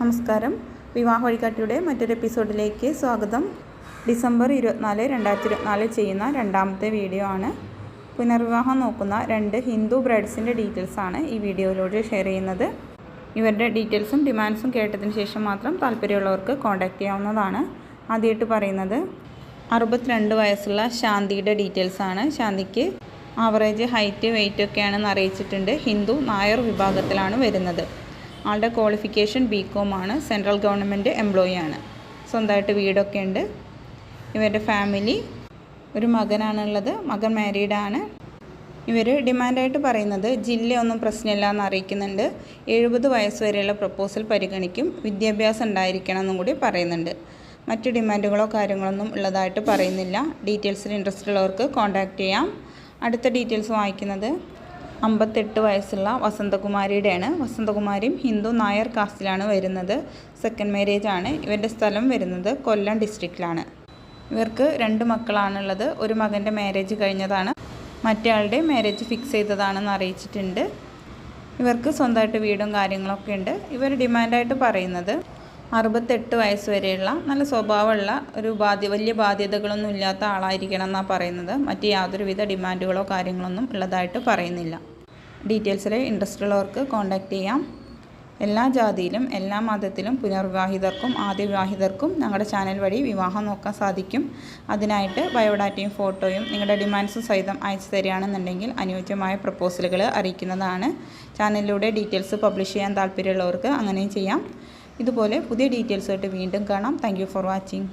നമസ്കാരം. വിവാഹ വഴികാട്ടിയുടെ മറ്റൊരു എപ്പിസോഡിലേക്ക് സ്വാഗതം. ഡിസംബർ ഇരുപത്തിനാല് രണ്ടായിരത്തി ഇരുപത്തിനാല് ചെയ്യുന്ന രണ്ടാമത്തെ വീഡിയോ ആണ്. പുനർവിവാഹം നോക്കുന്ന രണ്ട് ഹിന്ദു ബ്രൈഡ്സിന്റെ ഡീറ്റെയിൽസാണ് ഈ വീഡിയോയിലൂടെ ഷെയർ ചെയ്യുന്നത്. ഇവരുടെ ഡീറ്റെയിൽസും ഡിമാൻഡ്സും കേട്ടതിന് ശേഷം മാത്രം താല്പര്യമുള്ളവർക്ക് കോൺടാക്റ്റ് ചെയ്യാവുന്നതാണ്. ആദ്യമായിട്ട് പറയുന്നത് അറുപത്തിരണ്ട് വയസ്സുള്ള ശാന്തിയുടെ ഡീറ്റെയിൽസാണ് ശാന്തിക്ക് ആവറേജ് ഹൈറ്റ് വെയിറ്റ് ഒക്കെയാണെന്ന് അറിയിച്ചിട്ടുണ്ട്. ഹിന്ദു നായർ വിഭാഗത്തിലാണ് വരുന്നത്. ആളുടെ ക്വാളിഫിക്കേഷൻ ബി കോം ആണ്. സെൻട്രൽ ഗവൺമെന്റ് എംപ്ലോയി ആണ്. സ്വന്തമായിട്ട് വീടൊക്കെ ഉണ്ട്. ഇവരുടെ ഫാമിലി ഒരു മകനാണുള്ളത്. മകൻ മാരീഡാണ് ഇവർ ഡിമാൻഡായിട്ട് പറയുന്നത് ജില്ലയൊന്നും പ്രശ്നമില്ല എന്ന് അറിയിക്കുന്നുണ്ട്. എഴുപത് വയസ്സ് വരെയുള്ള പ്രപ്പോസൽ പരിഗണിക്കും. വിദ്യാഭ്യാസം ഉണ്ടായിരിക്കണം എന്നും കൂടി പറയുന്നുണ്ട്. മറ്റ് ഡിമാൻഡുകളോ കാര്യങ്ങളൊന്നും ഉള്ളതായിട്ട് പറയുന്നില്ല. ഡീറ്റെയിൽസിൽ ഇൻട്രസ്റ്റ് ഉള്ളവർക്ക് കോൺടാക്റ്റ് ചെയ്യാം. അടുത്ത ഡീറ്റെയിൽസ് വായിക്കുന്നത് അമ്പത്തെട്ട് വയസ്സുള്ള വസന്തകുമാരിയുടെയാണ്. വസന്തകുമാരിയും ഹിന്ദു നായർ കാസ്റ്റിലാണ് വരുന്നത്. സെക്കൻഡ് മാരേജ് ആണ്. ഇവരുടെ സ്ഥലം വരുന്നത് കൊല്ലം ഡിസ്ട്രിക്റ്റിലാണ് ഇവർക്ക് രണ്ട് മക്കളാണുള്ളത്. ഒരു മകന്റെ മാരേജ് കഴിഞ്ഞതാണ്. മറ്റേ മാരേജ് ഫിക്സ് ചെയ്തതാണെന്ന് അറിയിച്ചിട്ടുണ്ട്. ഇവർക്ക് സ്വന്തമായിട്ട് വീടും കാര്യങ്ങളൊക്കെ ഉണ്ട്. ഇവർ ഡിമാൻഡായിട്ട് പറയുന്നത് അറുപത്തെട്ട് വയസ്സ് വരെയുള്ള നല്ല സ്വഭാവമുള്ള ഒരു ബാധ്യ വലിയ ബാധ്യതകളൊന്നും ഇല്ലാത്ത ആളായിരിക്കണം എന്നാണ് പറയുന്നത്. മറ്റ് യാതൊരുവിധ ഡിമാൻഡുകളോ കാര്യങ്ങളൊന്നും ഉള്ളതായിട്ട് പറയുന്നില്ല. ഡീറ്റെയിൽസിൽ ഇൻട്രസ്റ്റ് ഉള്ളവർക്ക് കോൺടാക്റ്റ് ചെയ്യാം. എല്ലാ ജാതിയിലും എല്ലാ മതത്തിലും പുനർവിവാഹിതർക്കും ആദ്യ വിവാഹിതർക്കും ഞങ്ങളുടെ ചാനൽ വഴി വിവാഹം നോക്കാൻ സാധിക്കും. അതിനായിട്ട് ബയോഡാറ്റയും ഫോട്ടോയും നിങ്ങളുടെ ഡിമാൻഡ്സും സഹിതം അയച്ചു തരികയാണെന്നുണ്ടെങ്കിൽ അനുയോജ്യമായ പ്രപ്പോസലുകൾ അറിയിക്കുന്നതാണ്. ചാനലിലൂടെ ഡീറ്റെയിൽസ് പബ്ലിഷ് ചെയ്യാൻ താല്പര്യമുള്ളവർക്ക് അങ്ങനെയും ചെയ്യാം. ഇതുപോലെ പുതിയ ഡീറ്റെയിൽസായിട്ട് വീണ്ടും കാണാം. Thank for watching